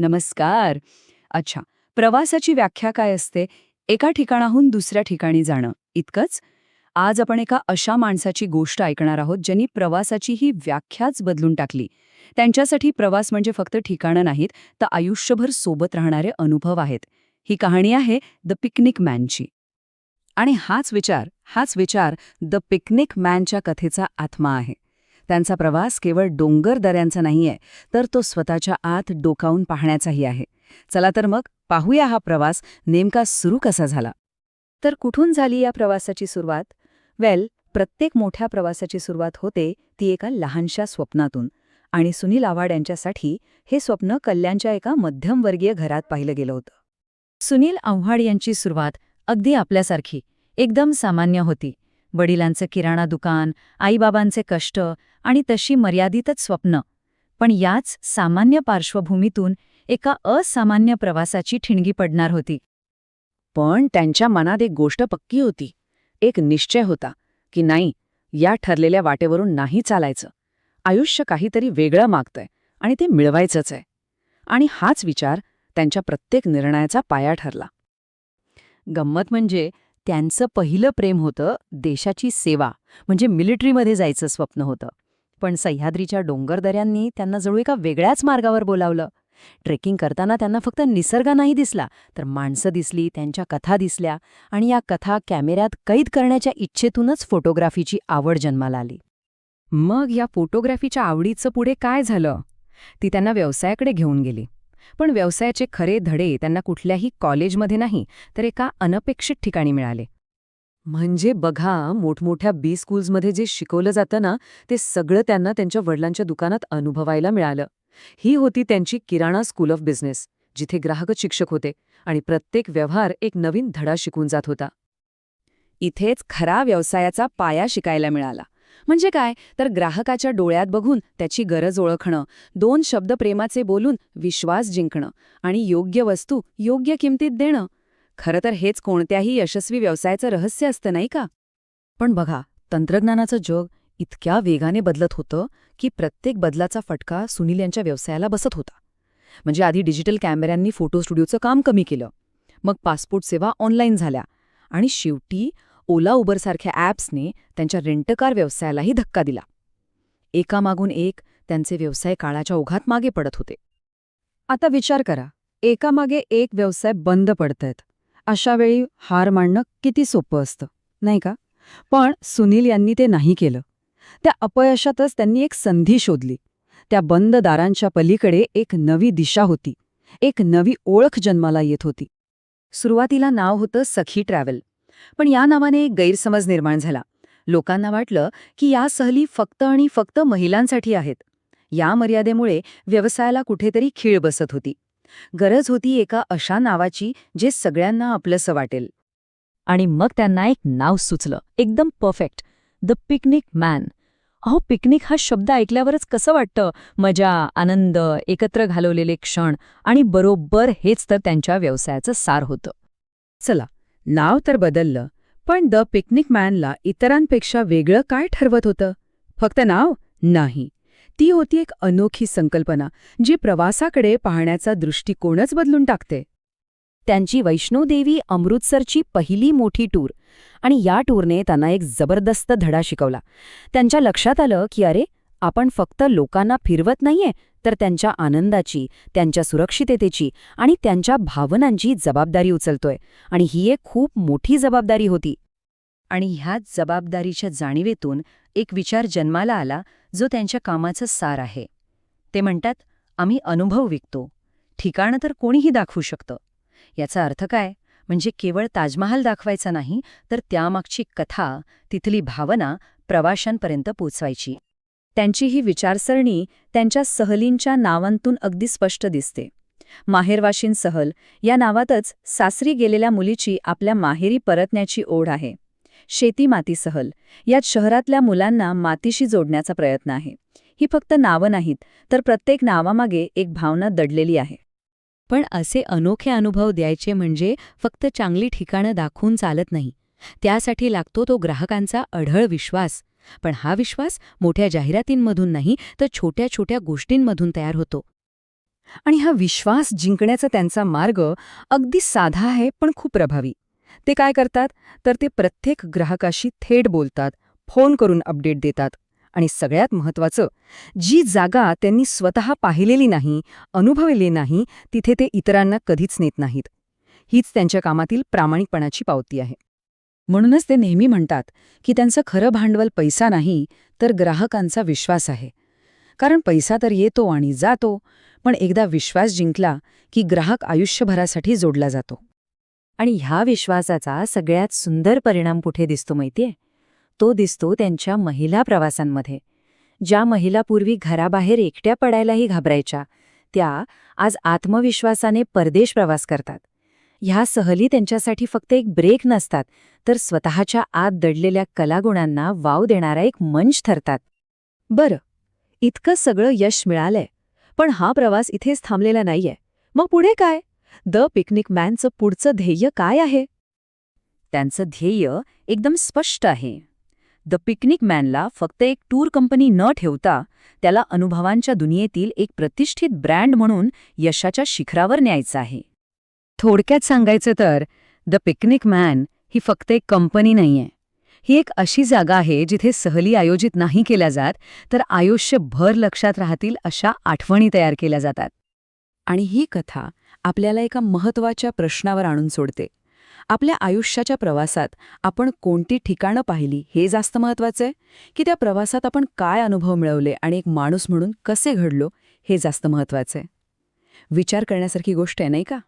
नमस्कार. अच्छा प्रवासाची व्याख्या काय असते? एका ठिकाणाहून दुसऱ्या ठिकाणी जाणं इतकंच? आज आपण एका अशा माणसाची गोष्ट ऐकणार आहोत ज्यांनी प्रवासाची ही व्याख्याच बदलून टाकली. त्यांच्यासाठी प्रवास म्हणजे फक्त ठिकाणं नाहीत तर आयुष्यभर सोबत राहणारे अनुभव आहेत. ही कहाणी आहे द पिकनिक मॅनची. आणि हाच विचार हाच विचार द पिकनिक मॅनच्या कथेचा आत्मा आहे. त्यांचा प्रवास केवळ डोंगर दऱ्यांचा नाहीये तर तो स्वतःच्या आत डोकावून पाहण्याचाही आहे. चला तर मग पाहूया हा प्रवास नेमका सुरू कसा झाला. तर कुठून झाली या प्रवासाची सुरुवात? वेल प्रत्येक मोठ्या प्रवासाची सुरुवात होते ती एका लहानशा स्वप्नातून. आणि सुनील आव्हाड यांच्यासाठी हे स्वप्न कल्याणच्या एका मध्यमवर्गीय घरात पाहिलं गेलं होतं. सुनील आव्हाड यांची सुरुवात अगदी आपल्यासारखी एकदम सामान्य होती. वडिलांचं किराणा दुकान आईबाबांचे कष्ट आणि तशी मर्यादितच स्वप्न. पण याच सामान्य पार्श्वभूमीतून एका असामान्य प्रवासाची ठिणगी पडणार होती. पण त्यांच्या मनात एक गोष्ट पक्की होती. एक निश्चय होता की नाही या ठरलेल्या वाटेवरून नाही चालायचं. आयुष्य काहीतरी वेगळं मागतंय आणि ते मिळवायचंच आहे. आणि हाच विचार त्यांच्या प्रत्येक निर्णयाचा पाया ठरला. गंमत म्हणजे त्यांचं पहिलं प्रेम होतं देशाची सेवा म्हणजे मिलिटरीमध्ये जायचं स्वप्न होतं. पण सह्याद्रीच्या डोंगरदऱ्यांनी त्यांना जणू एका वेगळ्याच मार्गावर बोलावलं. ट्रेकिंग करताना त्यांना फक्त निसर्ग नाही दिसला तर माणसं दिसली त्यांच्या कथा दिसल्या आणि या कथा कॅमेऱ्यात कैद करण्याच्या इच्छेतूनच फोटोग्राफीची आवड जन्माला आली. मग या फोटोग्राफीच्या आवडीचं पुढे काय झालं? ती त्यांना व्यवसायाकडे घेऊन गेली. पण व्यवसायाचे खरे धडे त्यांना कुठल्याही कॉलेजमध्ये नाही तर एका अनपेक्षित ठिकाणी मिळाले. म्हणजे बघा मोठमोठ्या बी स्कूल्समध्ये जे शिकवलं जातं ना ते सगळं त्यांना त्यांच्या वडिलांच्या दुकानात अनुभवायला मिळालं. ही होती त्यांची किराणा स्कूल ऑफ बिझनेस जिथे ग्राहकच शिक्षक होते आणि प्रत्येक व्यवहार एक नवीन धडा शिकून जात होता. इथेच खरा व्यवसायाचा पाया शिकायला मिळाला. म्हणजे काय? तर ग्राहकाच्या डोळ्यात बघून त्याची गरज ओळखणं दोन शब्द प्रेमाचे बोलून विश्वास जिंकणं आणि योग्य वस्तू योग्य किमतीत देणं. खरं तर हेच कोणत्याही यशस्वी व्यवसायाचं रहस्य असतं नाही का? पण बघा तंत्रज्ञानाचं जग इतक्या वेगाने बदलत होतं की प्रत्येक बदलाचा फटका सुनील यांच्या व्यवसायाला बसत होता. म्हणजे आधी डिजिटल कॅमेऱ्यांनी फोटो स्टुडिओचं काम कमी केलं मग पासपोर्ट सेवा ऑनलाईन झाल्या आणि शेवटी ओला उबरसारख्या ॲप्सने त्यांच्या रेंटकार व्यवसायालाही धक्का दिला. एकामागून एक त्यांचे व्यवसाय काळाच्या ओघात मागे पडत होते. आता विचार करा एकामागे एक व्यवसाय बंद पडतायत अशा वेळी हार मांडणं किती सोपं असतं नाही का? पण सुनील यांनी ते नाही केलं. त्या अपयशातच त्यांनी एक संधी शोधली. त्या बंद दारांच्या पलीकडे एक नवी दिशा होती. एक नवी ओळख जन्माला येत होती. सुरुवातीला नाव होतं सखी ट्रॅव्हल. पण या नावाने एक गैरसमज निर्माण झाला. लोकांना वाटलं की या सहली फक्त आणि फक्त महिलांसाठी आहेत. या मर्यादेमुळे व्यवसायाला कुठेतरी खीळ बसत होती. गरज होती एका अशा नावाची जे सगळ्यांना आपलंसं वाटेल. आणि मग त्यांना एक नाव सुचलं. एकदम परफेक्ट. The picnic man. अहो पिकनिक हा शब्द ऐकल्यावरच कसं वाटतं? मजा आनंद एकत्र घालवलेले क्षण आणि बरोबर हेच तर त्यांच्या व्यवसायाचं सार होतं. चला नाव तर बदललं पण द पिकनिक मॅनला इतरांपेक्षा वेगळं काय ठरवत होतं? फक्त नाव? नाही. ती होती एक अनोखी संकल्पना जी प्रवासाकडे पाहण्याचा दृष्टिकोनच बदलून टाकते. त्यांची वैष्णोदेवी अमृतसरची पहिली मोठी टूर आणि या टूरने त्यांना एक जबरदस्त धडा शिकवला. त्यांच्या लक्षात आलं की अरे आपण फक्त लोकांना फिरवत नाहीये तर त्यांच्या आनंदाची त्यांच्या सुरक्षिततेची आणि त्यांच्या भावनांची जबाबदारी उचलतोय. आणि ही एक खूप मोठी जबाबदारी होती. आणि ह्याच जबाबदारीच्या जाणीवेतून एक विचार जन्माला आला जो त्यांच्या कामाचं सार आहे. ते म्हणतात आम्ही अनुभव विकतो. ठिकाणं तर कोणीही दाखवू शकतं. याचा अर्थ काय? म्हणजे केवळ ताजमहाल दाखवायचा नाही तर त्यामागची कथा तिथली भावना प्रवाशांपर्यंत पोचवायची. त्यांची ही विचारसरणी त्यांच्या सहलींच्या नावांतून अगदी स्पष्ट दिसते. माहेरवाशीन सहल या नावातच सासरी गेलेल्या मुलीची आपल्या माहेरी परतण्याची ओढ आहे. शेती माती सहल यात शहरातल्या मुलांना मातीशी जोडण्याचा प्रयत्न आहे. ही फक्त नावं नाहीत तर प्रत्येक नावामागे एक भावना दडलेली आहे. पण असे अनोखे अनुभव द्यायचे म्हणजे फक्त चांगली ठिकाणं दाखवून चालत नाही. त्यासाठी लागतो तो ग्राहकांचा अढळ विश्वास पण हा विश्वास मोठ्या जाहिरातींमधून नाही तर छोट्या छोट्या गोष्टींमधून तयार होतो. आणि हा विश्वास जिंकण्याचा त्यांचा मार्ग अगदी साधा आहे पण खूप प्रभावी. ते काय करतात? तर ते प्रत्येक ग्राहकाशी थेट बोलतात फोन करून अपडेट देतात. आणि सगळ्यात महत्त्वाचं जी जागा त्यांनी स्वतः पाहिलेली नाही अनुभवलेली नाही तिथे ते इतरांना कधीच नेत नाहीत. हीच त्यांच्या कामातील प्रामाणिकपणाची पावती आहे. म्हणूनच ते नेहमी म्हणतात की त्यांचं खरं भांडवल पैसा नाही तर ग्राहकांचा विश्वास आहे. कारण पैसा तर येतो आणि जातो पण एकदा विश्वास जिंकला की ग्राहक आयुष्यभरासाठी जोडला जातो. आणि ह्या विश्वासाचा सगळ्यात सुंदर परिणाम कुठे दिसतो माहितीये? तो दिसतो त्यांच्या महिला प्रवासांमध्ये. ज्या महिला पूर्वी घराबाहेर एकट्या पडायलाही घाबरायच्या त्या आज आत्मविश्वासाने परदेश प्रवास करतात. ह्या सहली त्यांच्यासाठी फक्त एक ब्रेक नसतात तर स्वतःच्या आत दडलेल्या कलागुणांना वाव देणारा एक मंच ठरतात. बरं इतकं सगळं यश मिळालंय पण हा प्रवास इथेच थांबलेला नाहीये. मग पुढे काय? द पिकनिक मॅनचं पुढचं ध्येय काय आहे? त्यांचं ध्येय एकदम स्पष्ट आहे. द पिकनिक मॅनला फक्त एक टूर कंपनी न ठेवता त्याला अनुभवांच्या दुनियेतील एक प्रतिष्ठित ब्रँड म्हणून यशाच्या शिखरावर न्यायचं आहे. थोडक्यात सांगायचं तर द पिकनिक मॅन ही फक्त एक कंपनी नाहीये. ही एक अशी जागा आहे जिथे सहली आयोजित नाही केल्या जात तर आयुष्यभर लक्षात राहतील अशा आठवणी तयार केल्या जातात. आणि ही कथा आपल्याला एका महत्त्वाच्या प्रश्नावर आणून सोडते. आपल्या आयुष्याच्या प्रवासात आपण कोणती ठिकाणं पाहिली हे जास्त महत्त्वाचं आहे? की त्या प्रवासात आपण काय अनुभव मिळवले आणि एक माणूस म्हणून कसे घडलो हे जास्त महत्त्वाचं आहे? विचार करण्यासारखी गोष्ट आहे नाही का?